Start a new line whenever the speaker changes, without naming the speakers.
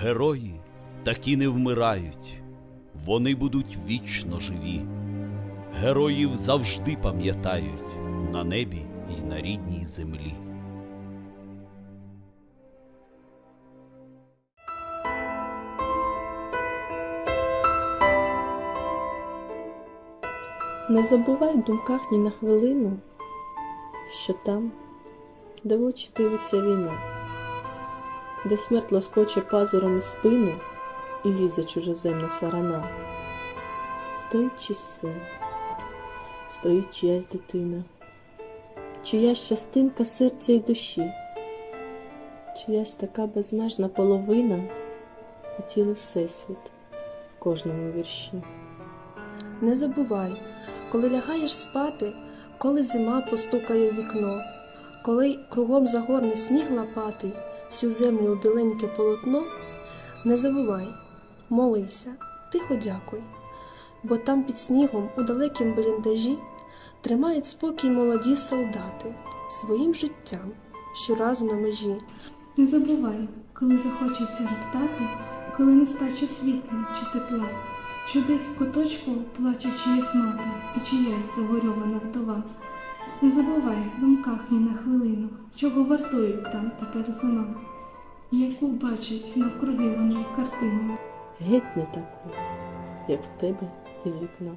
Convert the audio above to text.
Герої такі не вмирають, вони будуть вічно живі. Героїв завжди пам'ятають на небі й на рідній землі.
Не забувай в думках ні на хвилину, що там, де в очі дивиться війна, де смерть лоскоче пазурами спину і лізе чужеземна сарана. Стоїть чийсь син, стоїть чиясь дитина, чиясь частинка серця й душі, чиясь така безмежна половина і цілий всесвіт в кожному вірші.
Не забувай, коли лягаєш спати, коли зима постукає в вікно, коли кругом загорне сніг лопатий, всю землю у біленьке полотно, не забувай, молися, тихо дякуй, бо там під снігом у далекім бліндажі тримають спокій молоді солдати своїм життям щоразу на межі.
Не забувай, коли захочеться роптати, коли не стаче світла чи тепла, що десь в куточку плаче чиясь мати і чиясь загорьована вдова. Не забувай в думках ні на хвилину, чого вартують там тепер зима, яку бачить навкруги вони картину.
Геть не таку, як в тебе із вікна.